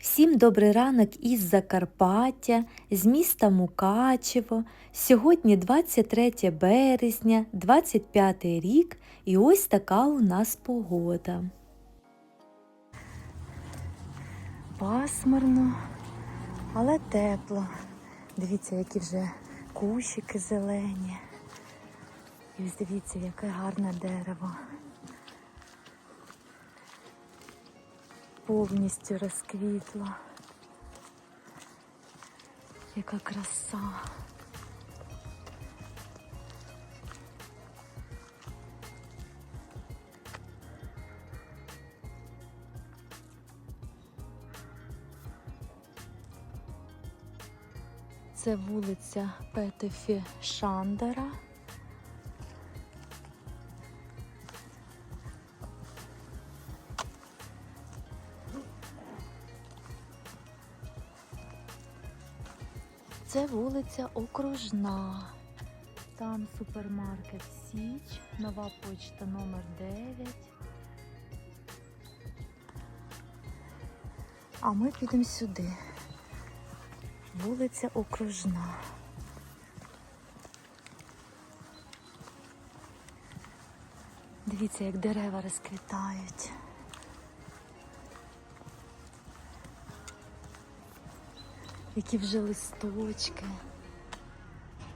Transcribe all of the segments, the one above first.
Всім добрий ранок із Закарпаття, з міста Мукачево. Сьогодні 23 березня, 25 рік, і ось така у нас погода. Пасмурно, але тепло. Дивіться, які вже кущики зелені. І ось дивіться, яке гарне дерево. Повністю розквітло. Яка краса. Це вулиця Петефі Шандера. Це вулиця Окружна. Там супермаркет Січ, нова почта номер 9. А ми підемо сюди. Вулиця Окружна. Дивіться, як дерева розквітають. Які вже листочки.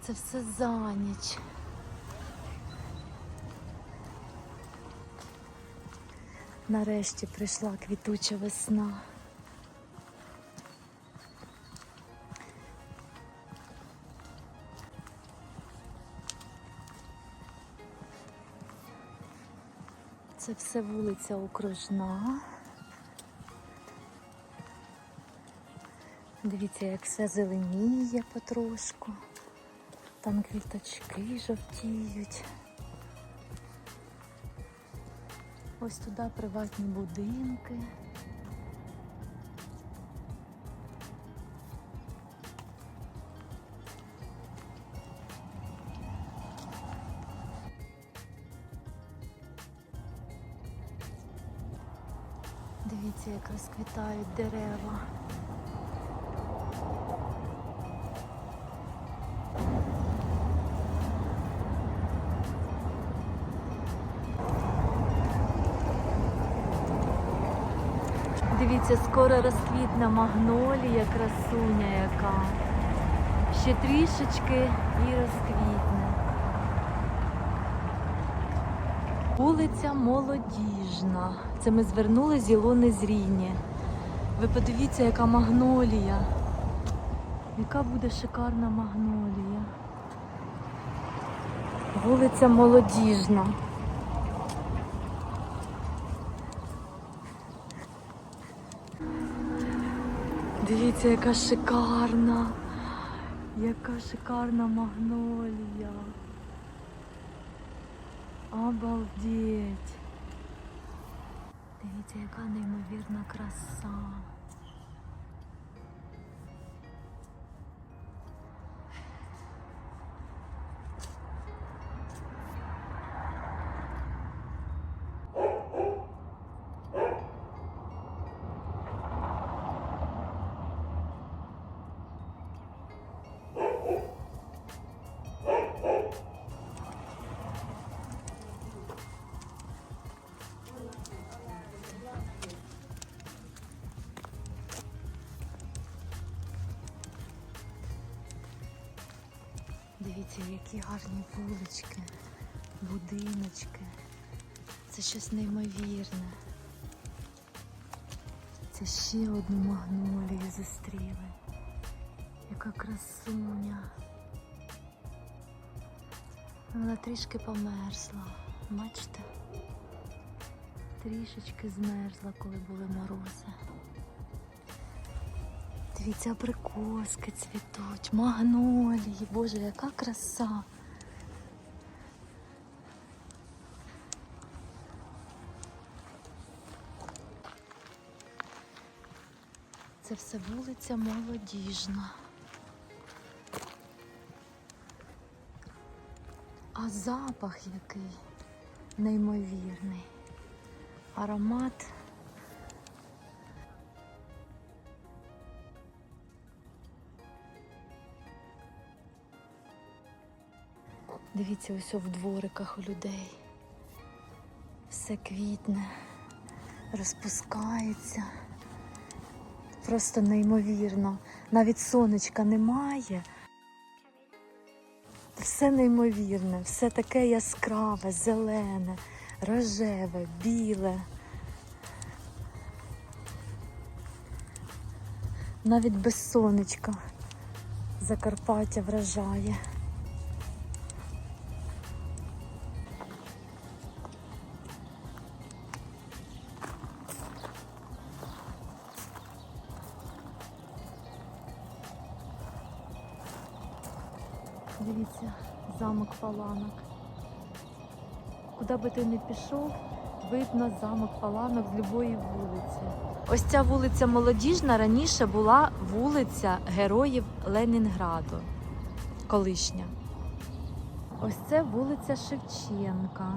Це все за ніч. Нарешті прийшла квітуча весна. Це все вулиця Окружна. Дивіться, як все зеленіє потрошку. Там квіточки жовтіють. Ось туди приватні будинки. Дивіться, як розквітають дерева. Дивіться, скоро розквітне магнолія, красуня яка. Ще трішечки і розквітне. Вулиця Молодіжна. Це ми звернули з Ілони Зріні. Ви подивіться, яка магнолія. Яка буде шикарна магнолія. Вулиця Молодіжна. Дивіться, яка шикарна, яка шикарна магнолія. Обалдеть. Дивіться, яка неймовірна краса. Дивіться, які гарні вулички, будиночки. Це щось неймовірне. Це ще одну магнолію зустріли. Яка красуня. Вона трішки померзла. Бачите? Трішечки змерзла, коли були морози. Дивіться, абрикоски цвітуть, магнолії. Боже, яка краса. Це все вулиця Молодіжна. А запах який неймовірний. Аромат Дивіться, ось в двориках у людей. Все квітне, розпускається. Просто неймовірно. Навіть сонечка немає. Все неймовірне, все таке яскраве, зелене, рожеве, біле. Навіть без сонечка Закарпаття вражає. Паланок. Куди би ти не пішов, видно замок Паланок з любої вулиці. Ось ця вулиця Молодіжна раніше була вулиця Героїв Ленінграду. Колишня. Ось це вулиця Шевченка.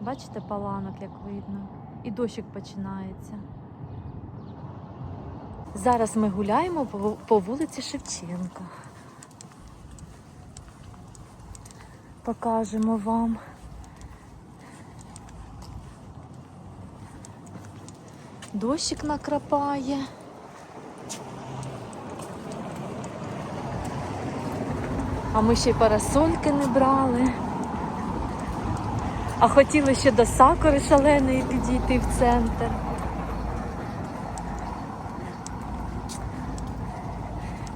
Бачите паланок, як видно. І дощик починається. Зараз ми гуляємо по вулиці Шевченка. Покажемо вам. Дощик накрапає. А ми ще й парасольки не брали. А хотіли ще до сакури шаленої підійти в центр.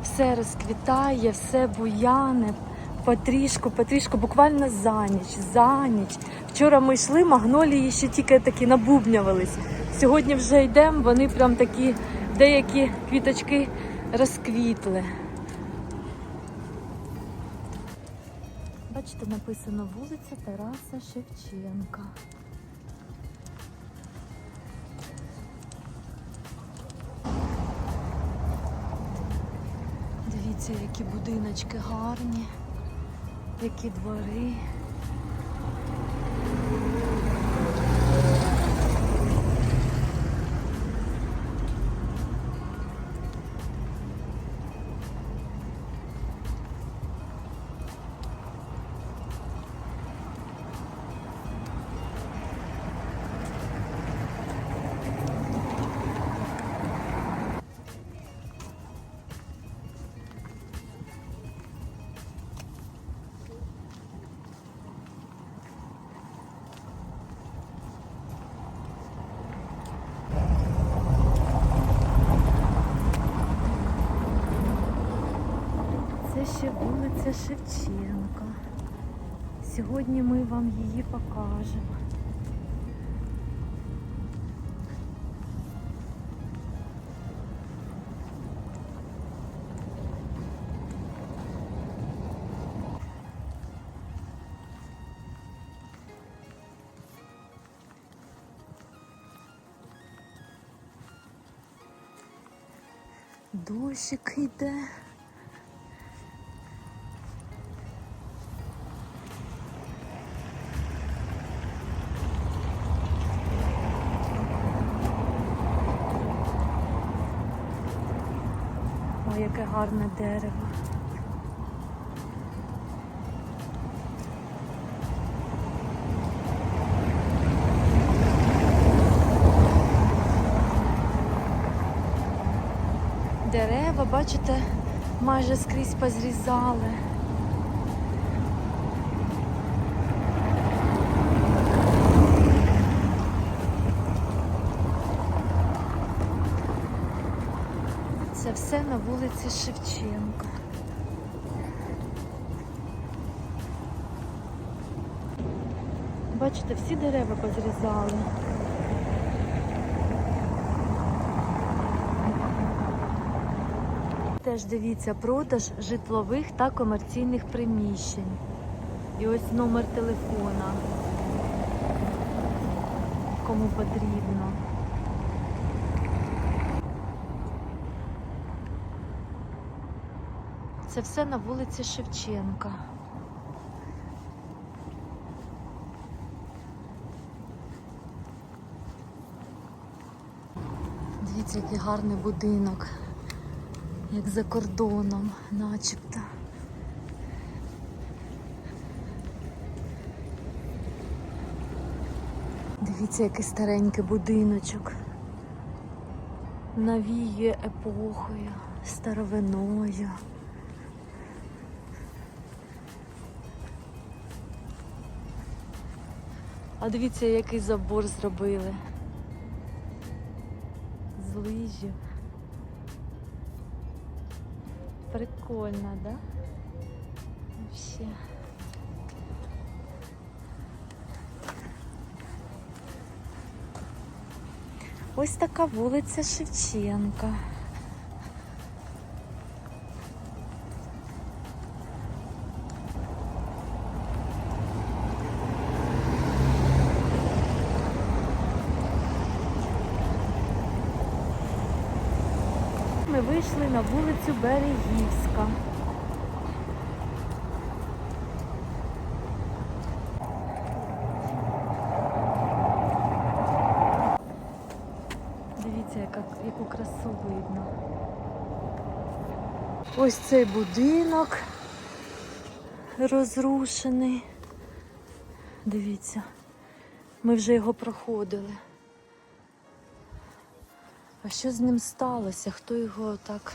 Все розквітає, все буяне, потрішку, потрішку, буквально за ніч, за ніч. Вчора ми йшли, магнолії ще тільки такі набубнювались. Сьогодні вже йдемо, вони прям такі, деякі квіточки розквітли. Бачите, написано вулиця Тараса Шевченка. Дивіться, які будиночки гарні, які двори. Вулиця Шевченка. Сьогодні ми вам її покажемо. Дощик йде. Гарне дерево. Дерева, бачите, майже скрізь позрізали. Все на вулиці Шевченка. Бачите, всі дерева позрізали. Теж дивіться продаж житлових та комерційних приміщень. І ось номер телефона. Кому потрібно. Це все на вулиці Шевченка. Дивіться, який гарний будинок, як за кордоном начебто. Дивіться, який старенький будиночок. Навіє епохою, старовиною. А дивіться, який забор зробили. З лижів. Прикольно, да? Вообще. Ось така вулиця Шевченка. Ми вийшли на вулицю Берегівська. Дивіться, яка, яку красу видно. Ось цей будинок розрушений. Дивіться, ми вже його проходили. А що з ним сталося? Хто його так?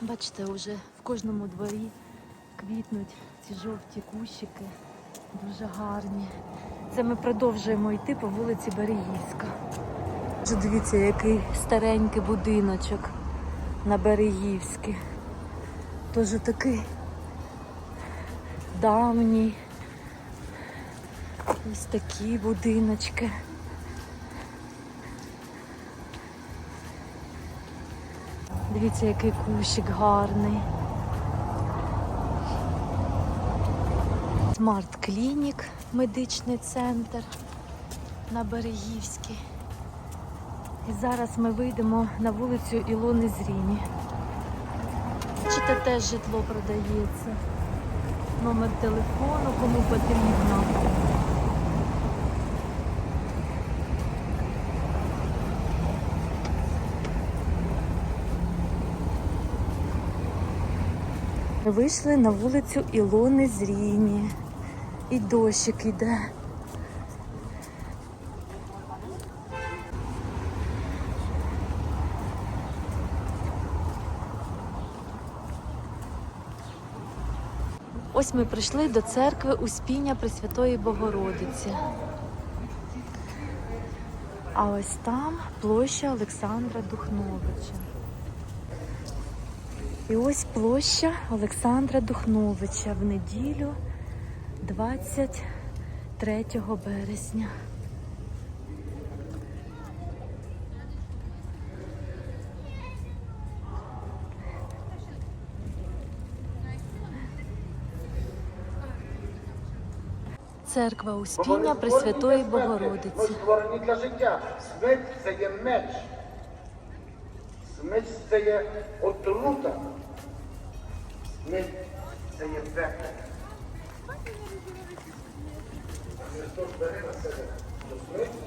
Бачите, вже в кожному дворі квітнуть ці жовті кущики, дуже гарні. Це ми продовжуємо йти по вулиці Берегівська. Дивіться, який старенький будиночок на Берегівській. Тоже такий давній. Ось такі будиночки. Дивіться, який кущик гарний. Смарт Клінік, медичний центр на Берегівській. І зараз ми вийдемо на вулицю Ілони Зріні. Чи Бачите, теж житло продається. Номер телефону, кому потрібно. Вийшли на вулицю Ілони Зріні. І дощик іде. Ось ми прийшли до церкви Успіння Пресвятої Богородиці. А ось там площа Олександра Духновича. І ось площа Олександра Духновича в неділю 23 березня. Церква Успіння Пресвятої Богородиці. Ми створені для життя. Смерть це є меч. Смерть це є отрута. Смерть це є пекло. Христос бере на себе до смерті.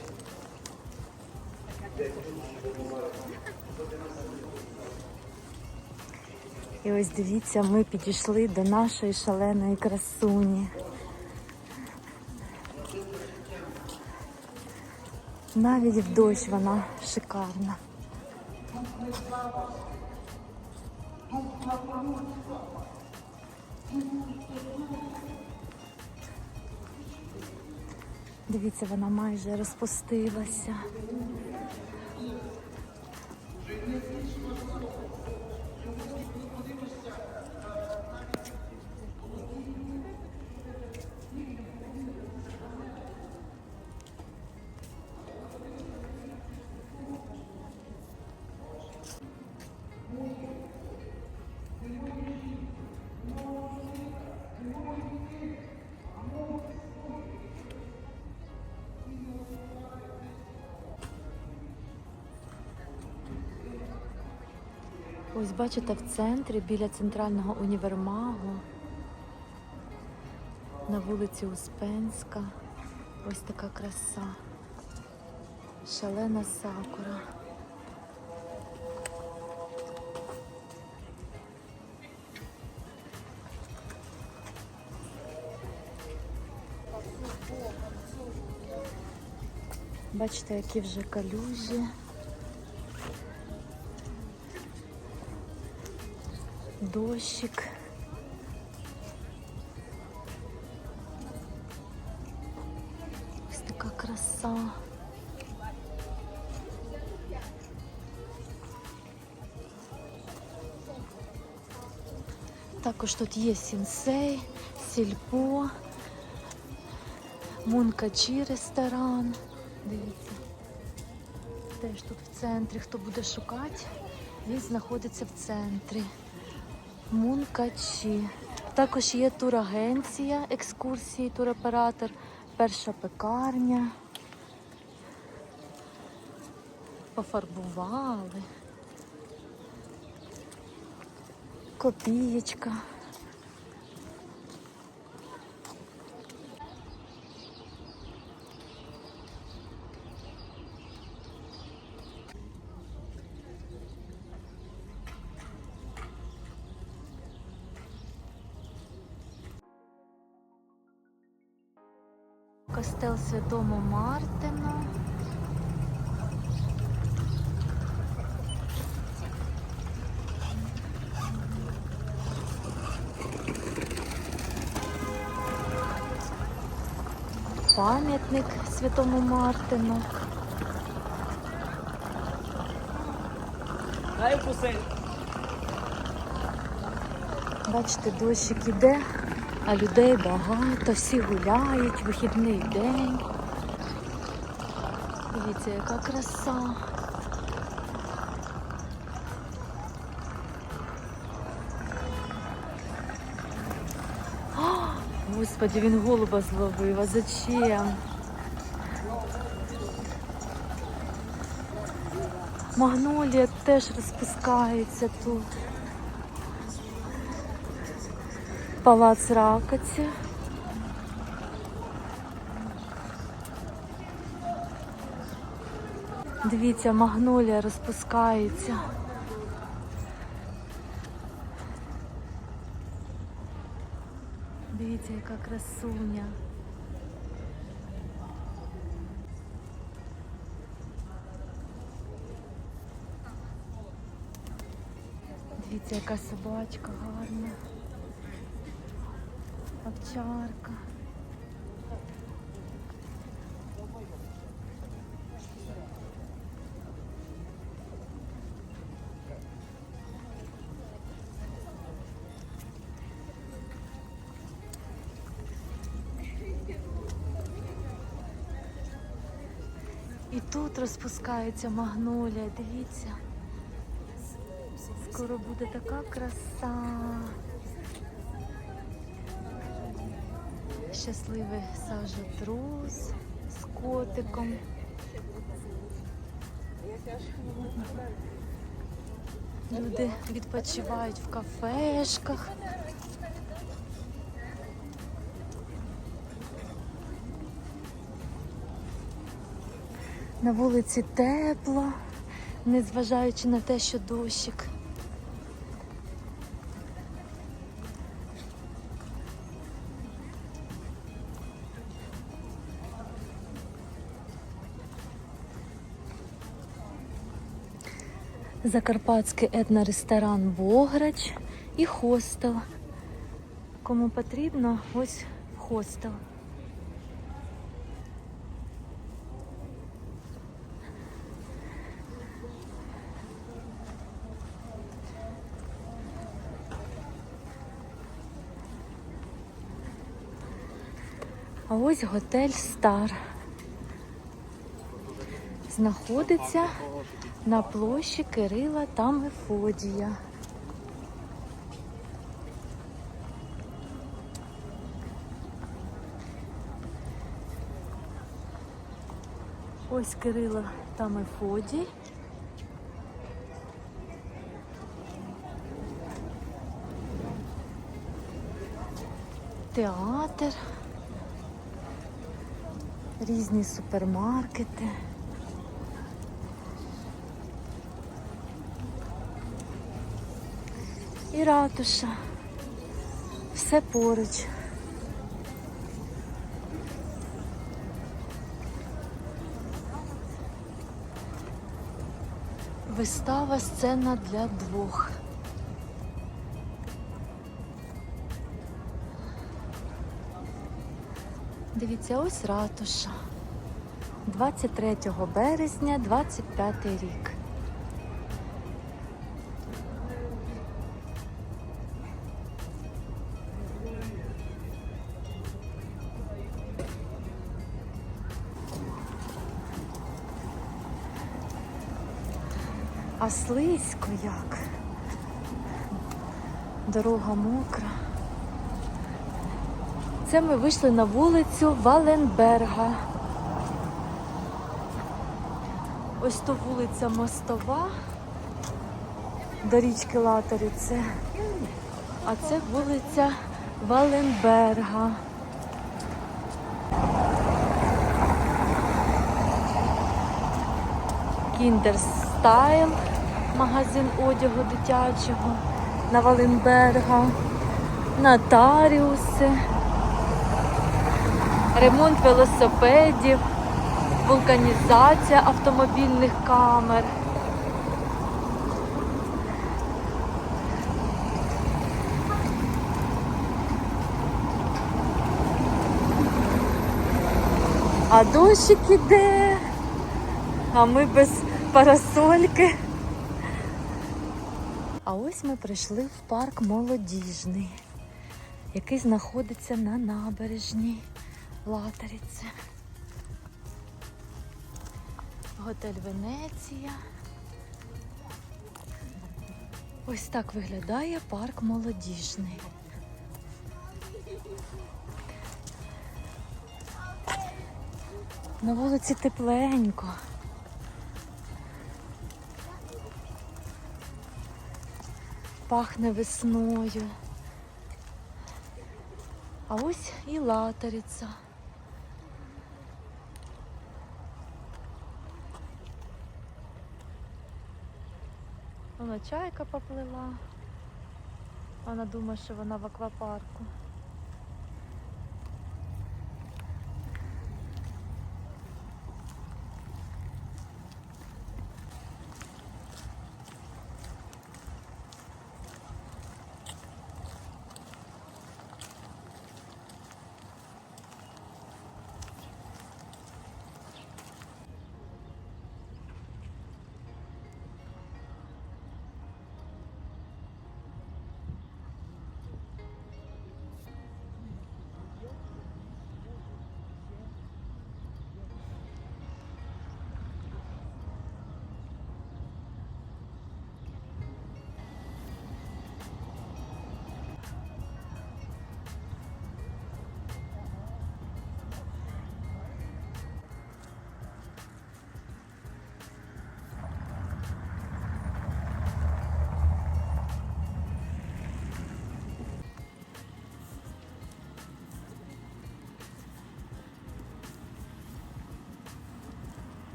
І ось дивіться, ми підійшли до нашої шаленої красуні. Навіть в дощ вона шикарна. Дивіться, вона майже розпустилася. Ось бачите, в центрі біля центрального універмагу, на вулиці Успенська. Ось така краса. Шалена сакура. Бачите, які вже калюжі. Дощик. Ось така краса. Також тут є сінсей, сільпо, мункачі ресторан. Дивіться. Теж тут в центрі. Хто буде шукати, він знаходиться в центрі. Мункачі. Також є турагенція, екскурсії, туроператор, перша пекарня. Пофарбували. Копієчка. Святому Мартину. Пам'ятник Святому Мартину. Бачите, дощик іде, а людей багато, всі гуляють, вихідний день. Дивіться, яка краса. Господи, він голуба зловив, а зачем? Магнолія теж розпускається тут. Палац Ракоці. Дивіться, магнолія розпускається. Дивіться, яка красуня. Дивіться, яка собачка гарна. Овчарка. І тут розпускається магнолія, дивіться. Скоро буде така краса. Щасливий сажотрус з котиком. Люди відпочивають в кафешках. На вулиці тепло, незважаючи на те, що дощик. Закарпатський етноресторан Бограч і хостел. Кому потрібно, ось хостел. А ось готель Стар. Знаходиться на площі Кирила та Мефодія. Ось Кирила та Мефодій. Театр, різні супермаркети. і ратуша. Все поруч. Вистава сцена для двох. Дивіться, ось ратуша. 23 березня, 25 рік. Слизько як. Дорога мокра. Це ми вийшли на вулицю Валенберга. Ось то вулиця Мостова до річки Латерице. А це вулиця Валенберга. Кіндерстайл, магазин одягу дитячого на Валенберга, нотаріуси, ремонт велосипедів, вулканізація автомобільних камер. А дощик іде, а ми без парасольки. А ось ми прийшли в парк молодіжний, який знаходиться на набережній Латериці. Готель Венеція. Ось так виглядає парк молодіжний. На вулиці тепленько. Пахне весною. А ось і латериця. Вона чайка поплила. Вона думає, що вона в аквапарку.